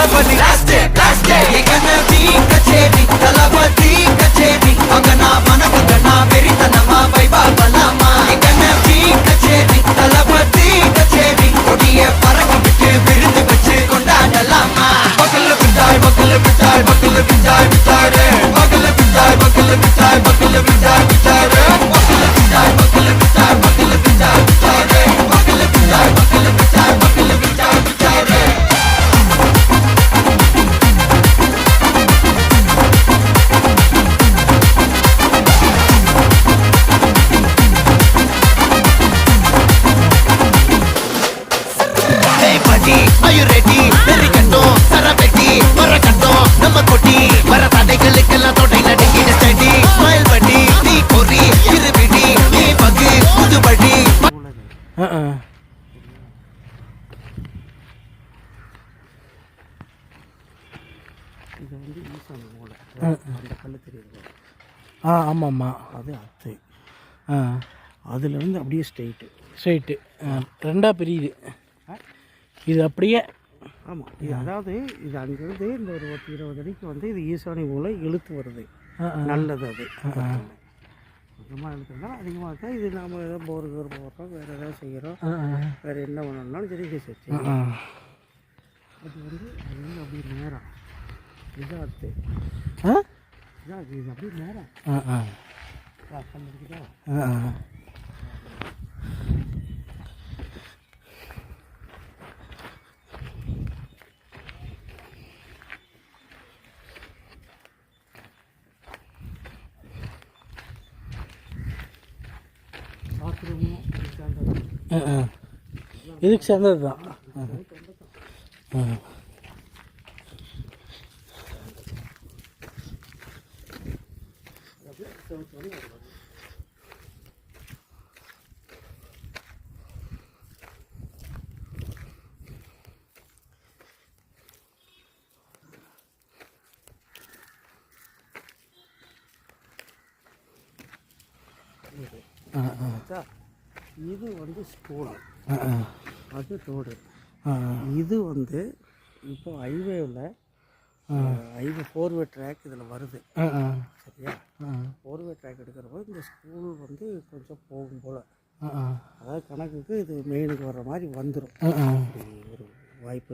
la patinaste, plaste, a ti. Are you ready? வெறி கட்டும். சரபெட்டி வர கட்டும். நம்ம கொட்டி. வர தடைகளுக்கெல்லாம் தொடை நடுங்கிட செடி. ஸ்மைல் பண்ணி நீ பொறி இருவிடி நீ பகு. புதுபடி ஆ ஆ இது வந்து ஈசான மூலை அந்த கல் தெரியுது ஆ ஆமாம்மா. அது அத்தை. ஆ. அதுலேருந்து அப்படியே ஸ்ட்ரெயிட்டு. ஸ்ட்ரைட்டு ரெண்டாக பிரியுது. இது அப்படியே. ஆமாம் இது அதாவது இது அங்கேருந்து இந்த ஒரு பத்து இருபது அடிக்கு வந்து இது ஈசானி மூலை இழுத்து வருது. நல்லது அது. கொஞ்சமாக இழுத்துனா அதிகமாக இருக்கா இது நாம் ஏதோ போர் கீர் போடுறோம் வேறு ஏதாவது செய்கிறோம் வேறு என்ன பண்ணணும்னாலும் சரி இது சரி அது வந்து அது வந்து அப்படியே நேரம். இதான் அத்தை ஆ? இதான் இது அப்படியே நேரம். ஆ ஆ பண்ணிக்கிட்டா ஆ ஆ பாத்ரூமும் சேர்ந்தது ஆ ஆ இதுக்கு சேர்ந்தது தான் ஆ ஆ ஆ பார்த்தா இது வந்து ஸ்கூல். ஆ ஆ. அது ரோடு இது வந்து இப்போ ஹைவேவில் ஹைவே ஃபோர்வே ட்ராக் இதில் வருது. சரியா? ஃபோர்வே ட்ராக் எடுக்கிறப்போ இந்த ஸ்கூல் வந்து கொஞ்சம் போகும் போல். அதாவது கணக்குக்கு இது மெயினுக்கு வர்ற மாதிரி வந்துடும் ஒரு வாய்ப்பு